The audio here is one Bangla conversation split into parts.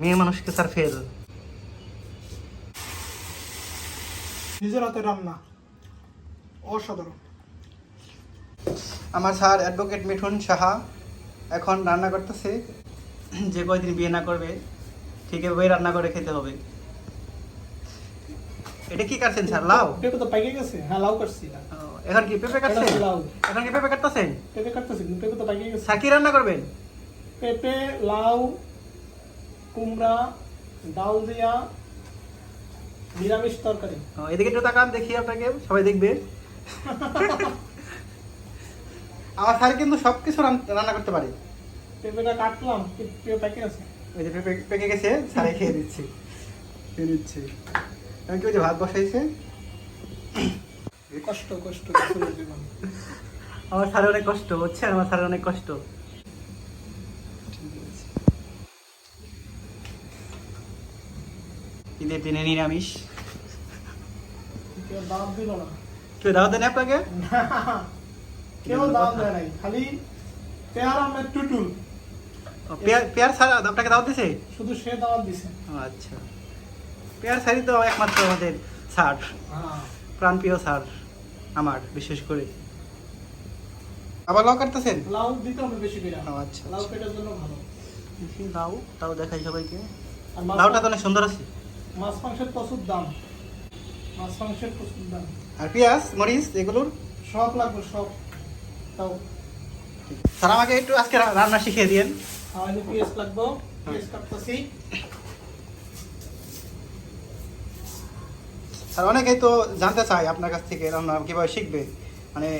মেয়ে মানুষকে স্যার ফেল নিজের হাতে রান্না। অসাধারণ। আমার স্যার অ্যাডভোকেট মিঠুন সাহা এখন রান্না করতেছে। যে কয়দিন বিয়ে না করবে ঠিক এভাবেই রান্না করে খেতে হবে। এটা কি কাটছেন স্যার লাউ? পেঁপে তো পাইকে গেছে। হ্যাঁ লাউ কাটছি। এখন কি পেঁপে কাটছেন? লাউ। এখন কি পেঁপে কাটতেছেন? পেঁপে কাটতেছি পেঁপে তো পাইকে গেছে। স্যার কি রান্না করবেন? পেঁপে লাউ কুমড়া ডাল দিয়া নিরামিষ তরকারি। এদিকে একটু তাকান দেখি আপনাকে সবাই দেখবে। আমার স্যার কিন্তু সব কিছু রান্না করতে পারে। পেঁপেটা কাটলাম পে- পেঁপে পাইকে গেছে। ওই যে পেঁপে পেকে গেছে স্যারে খেয়ে দিচ্ছি খেয়ে দিচ্ছি আমি কি ওই যে ভাত বসাইছে? কষ্ট কষ্ট আমার স্যারের অনেক কষ্ট হচ্ছে আমার স্যারের অনেক কষ্ট। ঈদের দিনে নিরামিষ। দাওয়াত দিল না। কেউ দাওয়াত দেন আপনাকে? কেউ দাওয়াত দেয় নাই খালি পেয়ার আহমেদ টুটুল। পেয়ার স্যার আপনাকে দাওয়াত দিছে? শুধু সে দাওয়াত দিছে। আচ্ছা। পেয়ার স্যারই তো একমাত্র আমাদের স্যার হ্যাঁ। প্রাণপ্রিয় স্যার আমার বিশেষ করে। আবার লাউ কাটতেছেন? লাউ দিতে হবে বেশি করে। আচ্ছা লাউ আচ্ছা। পেটার জন্য ভালো। লাউ তাও দেখাই সবাইকে। লাউটা তো অনেক সুন্দর আছে। মাছ মাংসের প্রচুর দাম। মাছ মাংসের প্রচুর দাম। আর পেঁয়াজ মরিচ এগুলোর সব লাগবে সব। তাও। স্যার আমাকে একটু আজকে রান্না শিখিয়ে দিন আমাদের পেঁয়াজ লাগবে পেঁয়াজ কাটতেছি। স্যার অনেকেই তো জানতে চায় আপনার কাছ থেকে রান্না কীভাবে শিখবে। মানে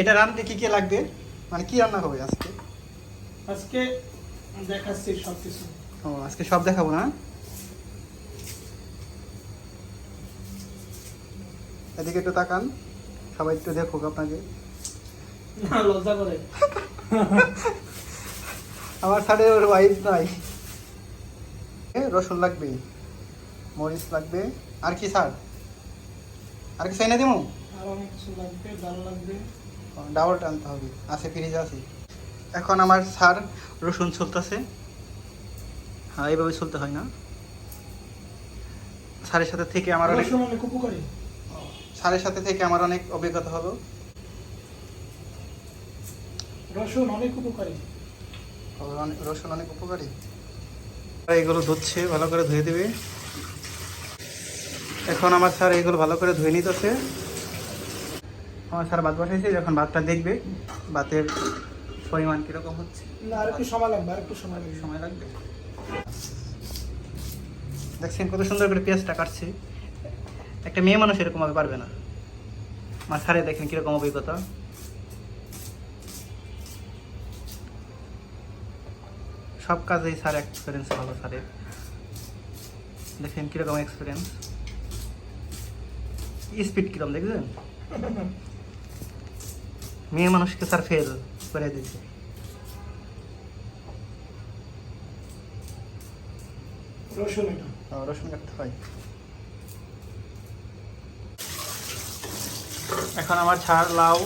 এটা রান্নাতে কী কী লাগবে? মানে কি রান্না হবে আজকে? আজকে দেখাচ্ছি সব কিছু ও আজকে সব দেখাবো না? এদিকে একটু তাকান সবাই একটু দেখুক আপনাকে। লজ্জা করে। আমার স্যারের ওর ওয়াইফ নাই। রসুন লাগবে মরিচ লাগবে। আর কি স্যার আর কি চাই না দিমু? আর অনেক কিছু লাগবে ডাল লাগবে। ডাবল টানতে হবে। আছে ফ্রিজ আছে। এখন আমার স্যার রসুন চলতেছে হ্যাঁ এইভাবে চলতে হয় না। স্যারের সাথে থেকে আমার অনেক উপকারী। স্যারের সাথে থেকে আমার অনেক অভিজ্ঞতা হলো। রসুন অনেক উপকারী। রসুন অনেক উপকারী। এগুলো ধুচ্ছে ভালো করে ধুয়ে দেবে। এখন আমার স্যার এগুলো ভালো করে ধুয়ে নিতেছে। আমার স্যার ভাত বসাইছে যখন ভাতটা দেখবে ভাতের পরিমাণ কীরকম হচ্ছে। না আর একটু সময় লাগবে আর একটু সময় লাগবে। সময় লাগবে? দেখছেন কত সুন্দর করে পেঁয়াজটা কাটছে। একটা মেয়ে মানুষ এরকম ভাবে পারবে না। আমার স্যারে দেখেন কীরকম অভিজ্ঞতা। সব কাজেই স্যার এক্সপিরিয়েন্স ভালো স্যারের। দেখেন কীরকম এক্সপিরিয়েন্স স্পিড কীরকম দেখছেন? মেয়ে মানুষকে স্যার ফেল করে দিচ্ছে রসুন ও, রসুন কাটতে হয়। এখন আমার ছাড় লাউ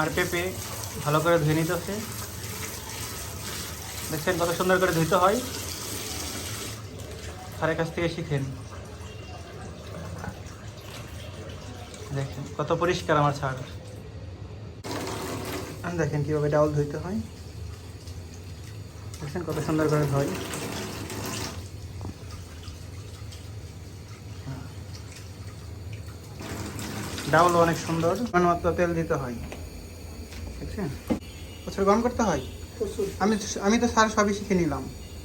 আর পেঁপে ভালো করে ধুয়ে নিতেছে। দেখছেন কত সুন্দর করে ধুইতে হয়। স্যারের কাছ থেকে শিখেন। দেখেন কত পরিষ্কার আমার ছাড়। দেখেন কীভাবে ডাউল ধুইতে হয়। দেখছেন কত সুন্দর করে ধয়। ডাউল অনেক সুন্দর মাত্র তেল দিতে হয়। দেখছেন? প্রচুর গরম করতে হয়? আমি আমি তো স্যার সবই শিখে নিলাম।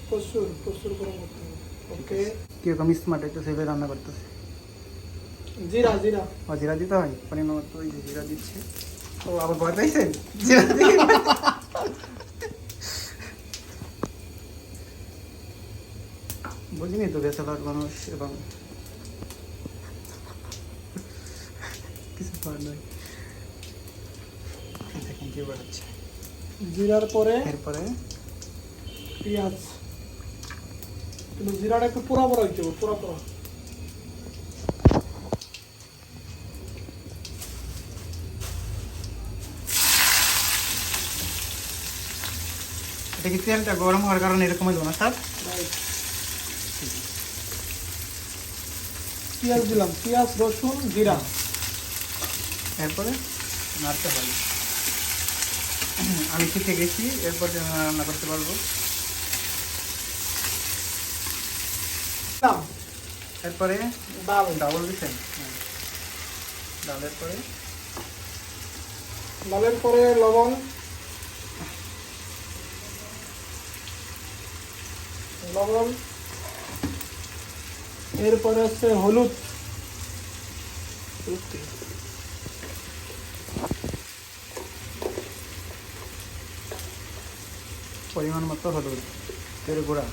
প্রচুর প্রচুর গরম করতে ওকে কীরকম স্মার্ট একটু সেভাবে রান্না করতেছে? জিরা জিরা। ও জিরা দিতে হয়? পরিমাণ মতো ওই যে জিরা দিচ্ছে। ও আবার ভয় পাইছেন জিরা দিয়ে? বুঝিনি তো বেসালার মানুষ এবং দেখেন কি বেরোচ্ছে জিরার পরে এরপরে? পেঁয়াজ। কিন্তু জিরাটা একটু হইতে হবে পোড়া পোড়া। এটা কি তেলটা গরম হওয়ার কারণে এরকম হইল না স্যার? পেঁয়াজ দিলাম পেঁয়াজ রসুন জিরা। এরপরে নাড়তে হবে। আমি শিখে গেছি এরপর রান্না করতে পারব। এরপরে ডাল ডাবল দিচ্ছেন ডালের পরে ডালের পরে লবণ। লবণ। এরপরে হচ্ছে হলুদ। পরিমাণ মতো হলুদ তেল গুঁড়া।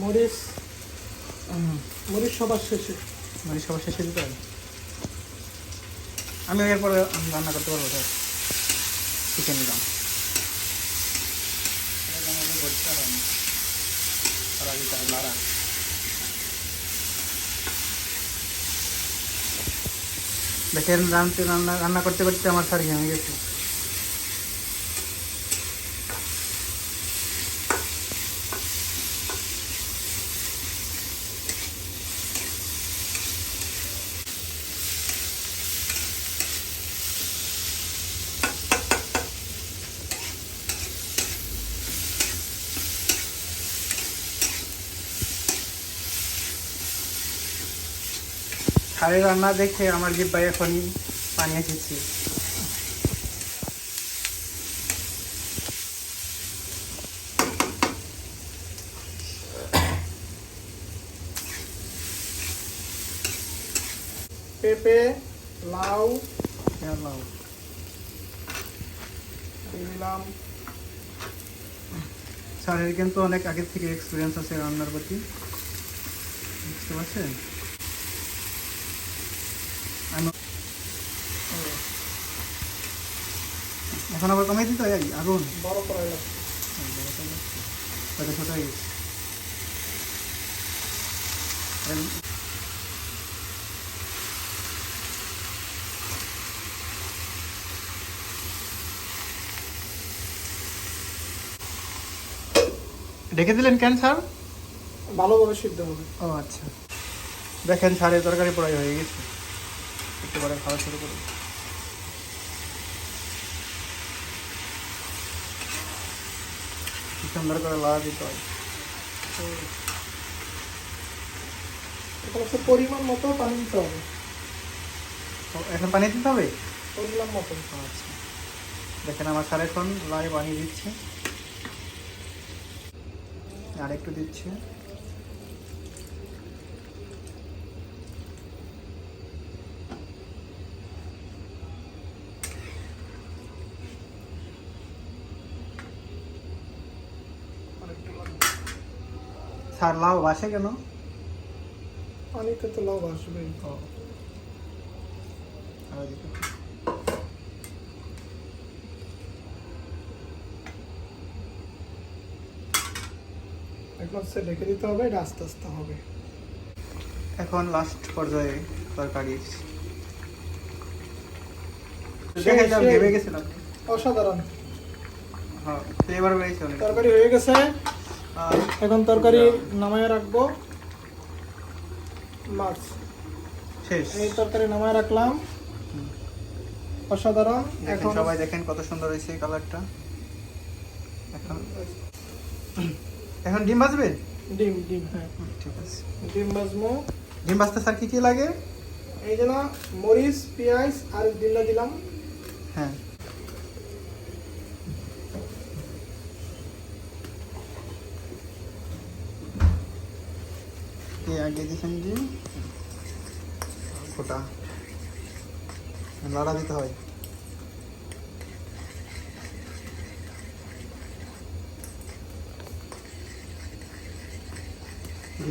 মরিচ মরিচ সবার শেষে। মানে সবার শেষে দিতে হবে। আমি এরপরে রান্না করতে পারব স্যার। চিকেন দাম শিখে নিলাম লাড়া। দেখেন রান্না রান্না করতে করতে আমার শাড়ি আমি গেছি। শাড়ি রান্না দেখে আমার জিব্বাই এখনই পানি এসেছি। পেঁপে লাউ Hello. দিয়ে দিলাম। স্যারের কিন্তু অনেক আগে থেকে এক্সপিরিয়েন্স আছে রান্নার প্রতি। বুঝতে পারছেন আমি- এখন আবার কমাই দিতে হয়? আগুন। বড় করাই লাগছে ছোট হয়ে গেছে। ঢেকে দিলেন কেন স্যার? ভালোভাবে সিদ্ধ হবে। ও আচ্ছা। দেখেন সারের তরকারি পড়াই হয়ে গেছে। একটু পরে খাওয়া শুরু করুন কি সুন্দর করে লাগা দিতে হয়। পরিমাণ মতো পানি দিতে হবে। এখন পানি দিতে হবে? পরিমাণ মতো। আচ্ছা। দেখেন আমার স্যার এখন লাই বানিয়ে দিচ্ছে। আর একটু দিচ্ছে। স্যার লাউ বাসে কেন? পানিতে তো দিতে হবে। এখন হচ্ছে ঢেকে দিতে হবে এটা আস্তে আস্তে হবে। এখন লাস্ট পর্যায়ে তরকারি। অসাধারণ। হ্যাঁ এবার তরকারি হয়ে গেছে। আর এখন তরকারি নামায় রাখব। মাছ শেষ। এই তরকারি নামায় রাখলাম। হুম। অসাধারণ। এখন সবাই দেখেন কত সুন্দর হয়েছে এই কালারটা। এখন এখন ডিম ভাজবে? ডিম ডিম হ্যাঁ। ঠিক আছে। ডিম ভাজবো। ডিম ভাজতে স্যার কি কি লাগে? এই যে না মরিচ পেঁয়াজ আর ডিমটা দিলাম। হ্যাঁ কে ডিম ফোটা। দিতে হয়।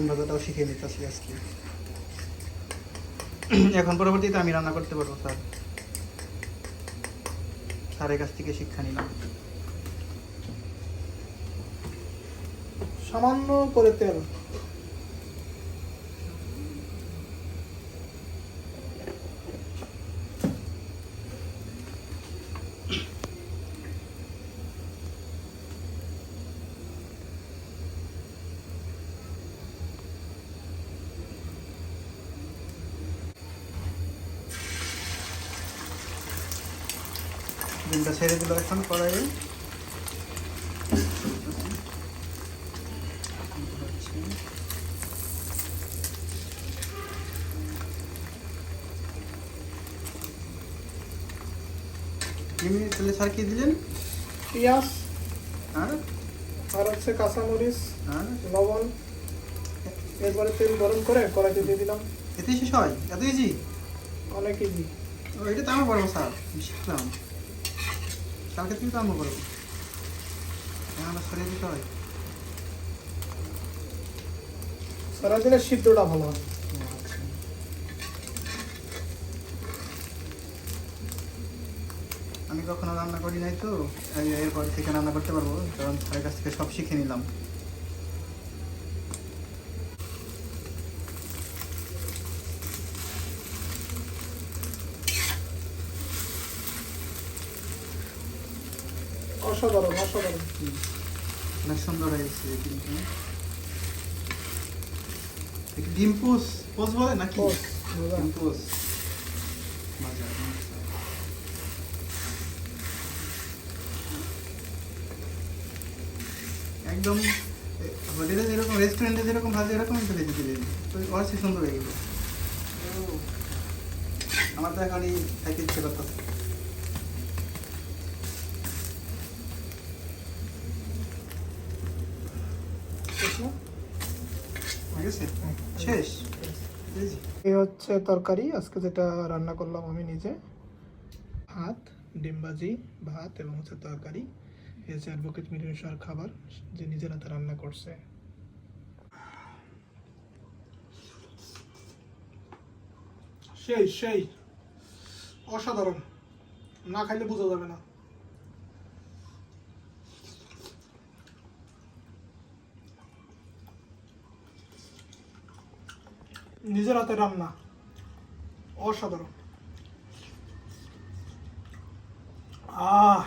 ভাজাটাও শিখে নিতেছি আজকে। এখন পরবর্তীতে আমি রান্না করতে পারব, স্যার। স্যারের কাছ থেকে শিক্ষা নিলাম। সামান্য করে তেল। ডিমটা ছেড়ে দিল এখন কড়াইয়ে। তাহলে স্যার কি দিলেন? পেঁয়াজ আর আর হচ্ছে কাঁচামরিচ আর লবণ এরপরে তেল গরম করে কড়াইতে দিয়ে দিলাম। এতে শেষ হয়? এত ইজি অনেক ইজি এটা তো আমার পারব স্যার শিখলাম কালকে থেকে তো আরম্ভ করব আমরা সরিয়ে দিতে হয় সারা দিনে সিদ্ধটা ভালো হয়। আমি কখনো রান্না করি নাই তো এরপর থেকে রান্না করতে পারব কারণ স্যারের কাছ থেকে সব শিখে নিলাম। অনেক সুন্দর হয়েছে কিন্তু। এটা ডিম পোস বলে নাকি? পোস, মজা। ডিম পোস। মজা, মজা। একদম হোটেলে যেরকম রেস্টুরেন্টে যেরকম ভাজে এরকমই তো ভেজে দিলেন তো অবশ্যই সুন্দর হয়ে গেল। আমার তো এখনই খাইতে ইচ্ছে করতেছে। ঠিক? হয়ে গেছে? শেষ। এই হচ্ছে তরকারি। আজকে যেটা রান্না করলাম আমি নিজে। ভাত ডিম ভাজি ভাত এবং হচ্ছে তরকারি। এই হচ্ছে অ্যাডভোকেট মিলিমিশার খাবার যে নিজের হাতে রান্না করছে। সেই সেই। অসাধারণ। না খাইলে বোঝা যাবে না। নিজের হাতে রান্না। অসাধারণ। আহ